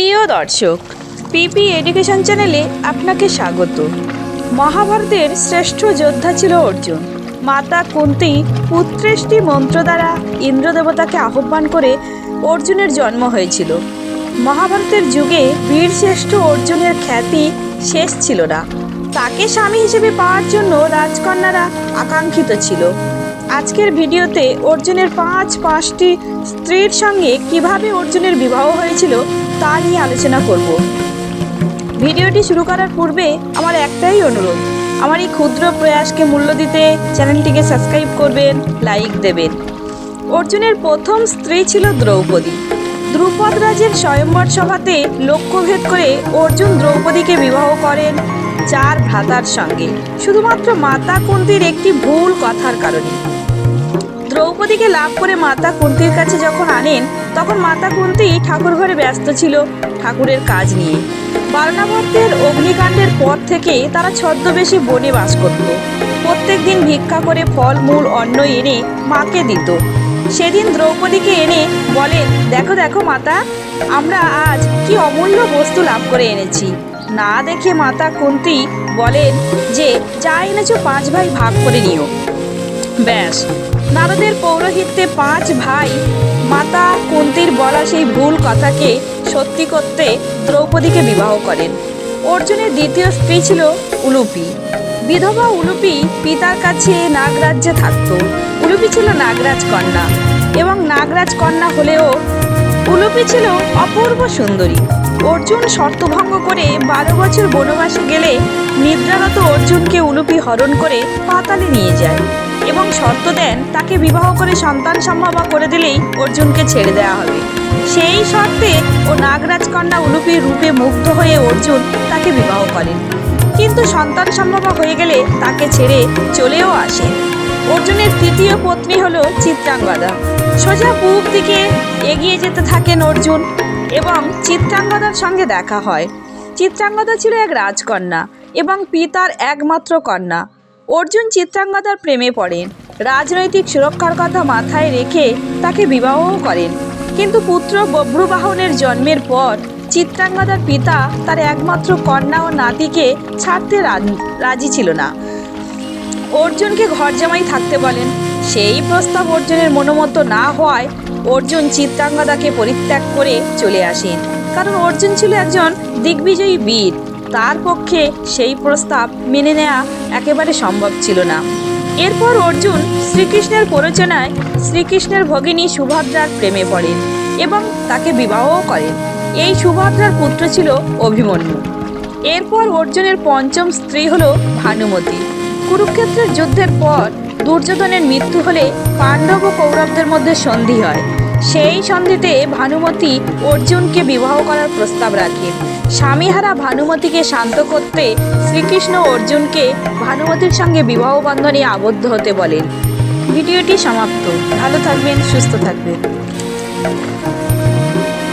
প্রিয় দর্শক, পিপি এডুকেশন চ্যানেলে আপনাকে স্বাগত। মহাভারতের শ্রেষ্ঠ যোদ্ধা ছিল অর্জুন। মাতা কুন্তি পুত্রেষ্টি মন্ত্র দ্বারা ইন্দ্রদেবতাকে আহ্বান করে অর্জুনের জন্ম হয়েছিল। মহাভারতের যুগে বীরশ্রেষ্ঠ অর্জুনের খ্যাতি শেষ ছিল না। তাকে স্বামী হিসেবে পাওয়ার জন্য রাজকন্যারা আকাঙ্ক্ষিত ছিল। আজকের ভিডিওতে অর্জুনের পাঁচ পাঁচটি স্ত্রীর সঙ্গে কীভাবে অর্জুনের বিবাহ হয়েছিল তা নিয়ে আলোচনা করব। ভিডিওটি শুরু করার পূর্বে আমার একটাই অনুরোধ, আমার এই ক্ষুদ্র প্রয়াসকে মূল্য দিতে চ্যানেলটিকে সাবস্ক্রাইব করবেন, লাইক দেবেন। অর্জুনের প্রথম স্ত্রী ছিল দ্রৌপদী। দ্রুপদ রাজের স্বয়ম্বর সভাতে লক্ষ্যভেদ করে অর্জুন দ্রৌপদীকে বিবাহ করেন চার ভ্রাতার সঙ্গে। শুধুমাত্র মাতা কুন্তির একটি ভুল কথার কারণে। দ্রৌপদীকে লাভ করে মাতা কুন্তির কাছে যখন আনেন, তখন মাতা কুন্তি ঠাকুর ঘরে ব্যস্ত ছিল ঠাকুরের কাজ নিয়ে। বারণাবর্তের অগ্নিকাণ্ডের পর থেকে তারা ছদ্মবেশী বনে বাস করত। প্রত্যেক দিন ভিক্ষা করে ফল, মূল, অন্ন এনে মাকে দিত। সেদিন দ্রৌপদীকে এনে বলেন দেখো দেখো মাতা, আমরা আজ কি অমূল্য বস্তু লাভ করে এনেছি। না দেখে মাতা কুন্তি বলেন যে, যা এনেছো পাঁচ ভাই ভাগ করে নিও। ব্যাস। নারদের পৌরোহিত্যে পাঁচ ভাই, মাতা কুন্তির বলা সেই ভুল কথাকে সত্যি করতে দ্রৌপদীকে বিবাহ করেন। অর্জুনের দ্বিতীয় স্ত্রী ছিল উলুপি। বিধবা উলুপি পিতার কাছে নাগরাজ্যে থাকত। উলুপি ছিল নাগরাজ কন্যা এবং নাগরাজ কন্যা হলেও উলুপি ছিল অপূর্ব সুন্দরী। অর্জুন শর্তভঙ্গ করে বারো বছর বনবাসে গেলে নিদ্রারত অর্জুনকে উলুপি হরণ করে পাতালে নিয়ে যায়। এবং শর্ত দেন তাকে বিবাহ করে সন্তান সম্ভাবা করে দিলেই অর্জুনকে ছেড়ে দেওয়া হবে। সেই শর্তে ও নাগরাজ কন্যা উলুপির রূপে মুগ্ধ হয়ে অর্জুন তাকে বিবাহ করেন। কিন্তু সন্তান সম্ভাবা হয়ে গেলে তাকে ছেড়ে চলেও আসেন। অর্জুনের তৃতীয় পত্নী হলো চিত্রাঙ্গদা। সোজা পূব দিকে এগিয়ে যেতে থাকেন অর্জুন এবং চিত্রাঙ্গদার সঙ্গে দেখা হয়। চিত্রাঙ্গদা ছিল এক রাজকন্যা এবং পিতার একমাত্র কন্যা। অর্জুন চিত্রাঙ্গদার প্রেমে পড়েন। রাজনৈতিক সুরক্ষার কথা মাথায় রেখে তাকে বিবাহও করেন। কিন্তু পুত্র বভ্রুবাহনের জন্মের পর চিত্রাঙ্গদার পিতা তার একমাত্র কন্যা ও নাতিকে ছাড়তে রাজি ছিল না। অর্জুনকে ঘর জামাই থাকতে বলেন। সেই প্রস্তাব অর্জুনের মনোমত না হওয়ায় অর্জুন চিত্রাঙ্গদাকে পরিত্যাগ করে চলে আসেন। কারণ অর্জুন ছিল একজন দিগ্বিজয়ী বীর। তার পক্ষে সেই প্রস্তাব মেনে নেওয়া একেবারে সম্ভব ছিল না। এরপর অর্জুন শ্রীকৃষ্ণের প্ররোচনায় শ্রীকৃষ্ণের ভগিনী সুভদ্রার প্রেমে পড়েন এবং তাকে বিবাহও করেন এই সুভদ্রার পুত্র ছিল অভিমন্যু। এরপর অর্জুনের পঞ্চম স্ত্রী হল ভানুমতি। কুরুক্ষেত্রের যুদ্ধের পর দুর্যোধনের মৃত্যু হলে পাণ্ডব ও কৌরবদের মধ্যে সন্ধি হয়। সেই সন্ধিতে ভানুমতি অর্জুনকে বিবাহ করার প্রস্তাব রাখেন স্বামীহারা ভানুমতিকে শান্ত করতে শ্রীকৃষ্ণ অর্জুনকে ভানুমতির সঙ্গে বিবাহ বন্ধনে আবদ্ধ হতে বলেন। ভিডিওটি সমাপ্ত। ভালো থাকবেন, সুস্থ থাকবেন।